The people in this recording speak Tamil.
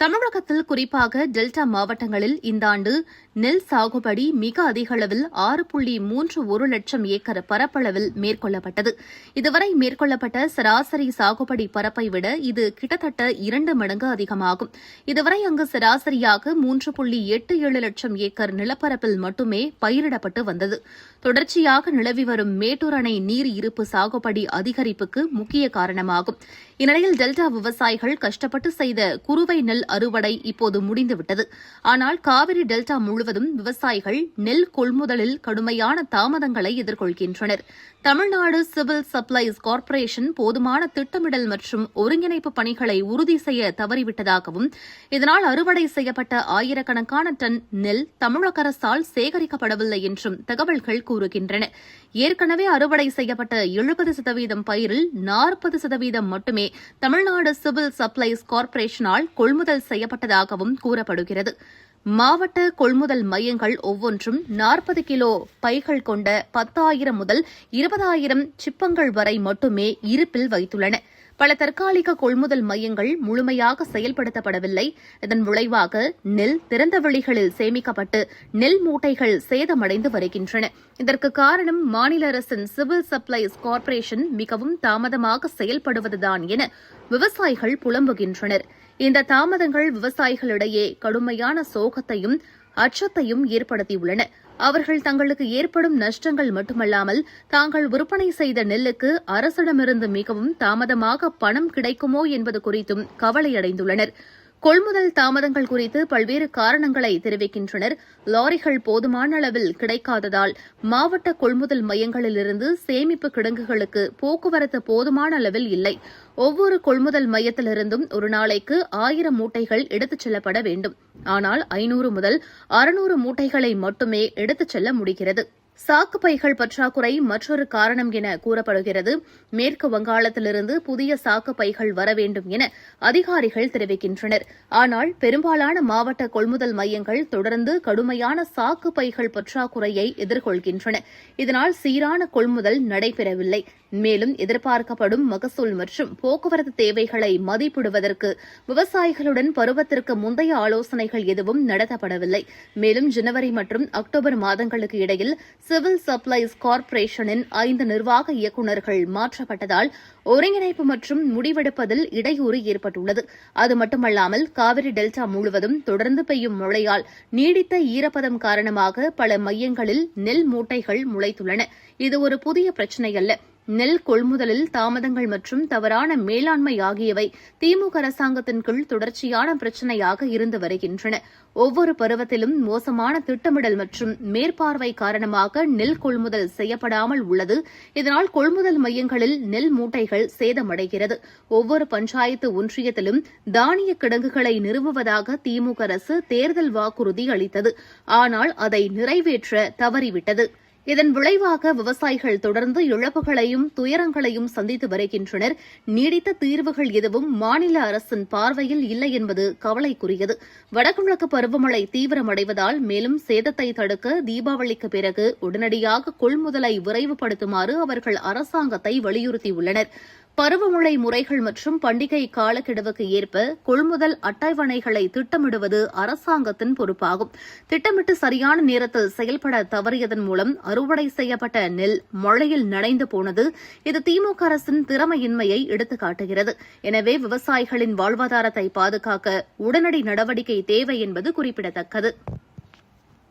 தமிழகத்தில் குறிப்பாக டெல்டா மாவட்டங்களில் இந்த ஆண்டு நெல் சாகுபடி மிக அதிக அளவில் ஆறு புள்ளி மூன்று ஒரு லட்சம் ஏக்கர் பரப்பளவில் மேற்கொள்ளப்பட்டது. இதுவரை மேற்கொள்ளப்பட்ட சராசரி சாகுபடி பரப்பை விட இது கிட்டத்தட்ட இரண்டு மடங்கு அதிகமாகும். இதுவரை அங்கு சராசரியாக மூன்று புள்ளி எட்டு ஏழு லட்சம் ஏக்கர் நிலப்பரப்பில் மட்டுமே பயிரிடப்பட்டு வந்தது. தொடர்ச்சியாக நிலவி வரும் மேட்டூர் அணை நீர் இருப்பு சாகுபடி அதிகரிப்புக்கு முக்கிய காரணமாகும். இந்நிலையில் டெல்டா விவசாயிகள் கஷ்டப்பட்டு செய்த குறுவை நெல் அறுவடை இப்போது முடிந்துவிட்டது. ஆனால் காவிரி டெல்டா முழுவதும் விவசாயிகள் நெல் கொள்முதலில் கடுமையான தாமதங்களை எதிர்கொள்கின்றனர். தமிழ்நாடு சிவில் சப்ளைஸ் கார்ப்பரேஷன் போதுமான திட்டமிடல் மற்றும் ஒருங்கிணைப்பு பணிகளை உறுதி செய்ய தவறிவிட்டதாகவும் இதனால் அறுவடை செய்யப்பட்ட ஆயிரக்கணக்கான டன் நெல் தமிழக அரசால் சேகரிக்கப்படவில்லை என்றும் தகவல்கள் கூறுகின்றன. ஏற்கனவே அறுவடை செய்யப்பட்ட எழுபது சதவீதம் பயிரில் நாற்பது சதவீதம் மட்டுமே தமிழ்நாடு சிவில் சப்ளைஸ் கார்ப்பரேஷனால் கொள்முதல் செய்யப்பட்டதாகவும் கூறப்படுகிறது. மாவட்ட கொள்முதல் மையங்கள் ஒவ்வொன்றும் நாற்பது கிலோ பைகள் கொண்ட பத்தாயிரம் முதல் இருபதாயிரம் சிப்பங்கள் வரை மட்டுமே இருப்பில் வைத்துள்ளன. பல தற்காலிக கொள்முதல் மையங்கள் முழுமையாக செயல்படுத்தப்படவில்லை. இதன் விளைவாக நெல் திறந்த வெளிகளில் சேமிக்கப்பட்டு நெல் மூட்டைகள் சேதமடைந்து வருகின்றன. இதற்கு காரணம் மாநில அரசின் சிவில் சப்ளைஸ் கார்ப்பரேஷன் மிகவும் தாமதமாக செயல்படுவதுதான் என விவசாயிகள் புலம்புகின்றனர். இந்த தாமதங்கள் விவசாயிகளிடையே கடுமையான சோகத்தையும் அச்சத்தையும் ஏற்படுத்தியுள்ளன. அவர்கள் தங்களுக்கு ஏற்படும் நஷ்டங்கள் மட்டுமல்லாமல் தாங்கள் விற்பனை செய்த நெல்லுக்கு அரசிடமிருந்து மிகவும் தாமதமாக பணம் கிடைக்குமோ என்பது குறித்தும் கவலையடைந்துள்ளனர். கொள்முதல் தாமதங்கள் குறித்து பல்வேறு காரணங்களை தெரிவிக்கின்றனர். லாரிகள் போதுமான அளவில் கிடைக்காததால் மாவட்ட கொள்முதல் மையங்களிலிருந்து சேமிப்பு கிடங்குகளுக்கு போக்குவரத்து போதுமான அளவில் இல்லை. ஒவ்வொரு கொள்முதல் மையத்திலிருந்தும் ஒரு நாளைக்கு ஆயிரம் மூட்டைகள் எடுத்துச் செல்லப்பட வேண்டும். ஆனால் ஐநூறு முதல் அறுநூறு மூட்டைகளை மட்டுமே எடுத்துச் செல்ல முடிகிறது. சாக்கு பைகள் பற்றாக்குறை மற்றொரு காரணம் என கூறப்படுகிறது. மேற்கு வங்காளத்திலிருந்து புதிய சாக்கு பைகள் வர வேண்டும் என அதிகாரிகள் தெரிவிக்கின்றனர். ஆனால் பெரும்பாலான மாவட்ட கொள்முதல் மையங்கள் தொடர்ந்து கடுமையான சாக்கு பைகள் பற்றாக்குறையை எதிர்கொள்கின்றன. இதனால் சீரான கொள்முதல் நடைபெறவில்லை. மேலும் எதிர்பார்க்கப்படும் மகசூல் மற்றும் போக்குவரத்து தேவைகளை மதிப்பிடுவதற்கு விவசாயிகளுடன் பருவத்திற்கு முந்தைய ஆலோசனைகள் எதுவும் நடத்தப்படவில்லை. மேலும் ஜனவரி மற்றும் அக்டோபர் மாதங்களுக்கு இடையில் சிவில் சப்ளைஸ் கார்ப்பரேஷனின் ஐந்து நிர்வாக இயக்குநர்கள் மாற்றப்பட்டதால் ஒருங்கிணைப்பு மற்றும் முடிவெடுப்பதில் இடையூறு ஏற்பட்டுள்ளது. அது மட்டுமல்லாமல் காவிரி டெல்டா முழுவதும் தொடர்ந்து பெய்யும் மழையால் நீடித்த ஈரப்பதம் காரணமாக பல மையங்களில் நெல் மூட்டைகள் முளைத்துள்ளன. இது ஒரு புதிய பிரச்சினை அல்ல நெல் கொள்முதலில் தாமதங்கள் மற்றும் தவறான மேலாண்மை ஆகியவை திமுக அரசாங்கத்தின் கீழ் தொடர்ச்சியான பிரச்சினையாக இருந்து வருகின்றன. ஒவ்வொரு பருவத்திலும் மோசமான திட்டமிடல் மற்றும் மேற்பார்வை காரணமாக நெல் கொள்முதல் செய்யப்படாமல் உள்ளது. இதனால் கொள்முதல் மையங்களில் நெல் மூட்டைகள் சேதமடைகிறது. ஒவ்வொரு பஞ்சாயத்து ஒன்றியத்திலும் தானிய கிடங்குகளை நிறுவுவதாக திமுக அரசு தேர்தல் வாக்குறுதி அளித்தது. ஆனால் அதை நிறைவேற்ற தவறிவிட்டது. இதன் விளைவாக விவசாயிகள் தொடர்ந்து இழப்புகளையும் துயரங்களையும் சந்தித்து வருகின்றனர். நீடித்த தீர்வுகள் எதுவும் மாநில அரசின் பார்வையில் இல்லை என்பது கவலைக்குரியது. வடகிழக்கு பருவமழை தீவிரமடைவதால் மேலும் சேதத்தை தடுக்க தீபாவளிக்கு பிறகு உடனடியாக கொள்முதலை விரைவுபடுத்துமாறு அவர்கள் அரசாங்கத்தை வலியுறுத்தியுள்ளனா் பருவமழை முறைகள் மற்றும் பண்டிகை காலக்கெடுவுக்கு ஏற்ப கொள்முதல் அட்டவணைகளை திட்டமிடுவது அரசாங்கத்தின் பொறுப்பாகும். திட்டமிட்டு சரியான நேரத்தில் செயல்பட தவறியதன் மூலம் அறுவடை செய்யப்பட்ட நெல் மழையில் நனைந்து போனது இது திமுக அரசின் திறமையின்மையை எடுத்துக்காட்டுகிறது. எனவே விவசாயிகளின் வாழ்வாதாரத்தை பாதுகாக்க உடனடி நடவடிக்கை தேவை என்பது குறிப்பிடத்தக்கது.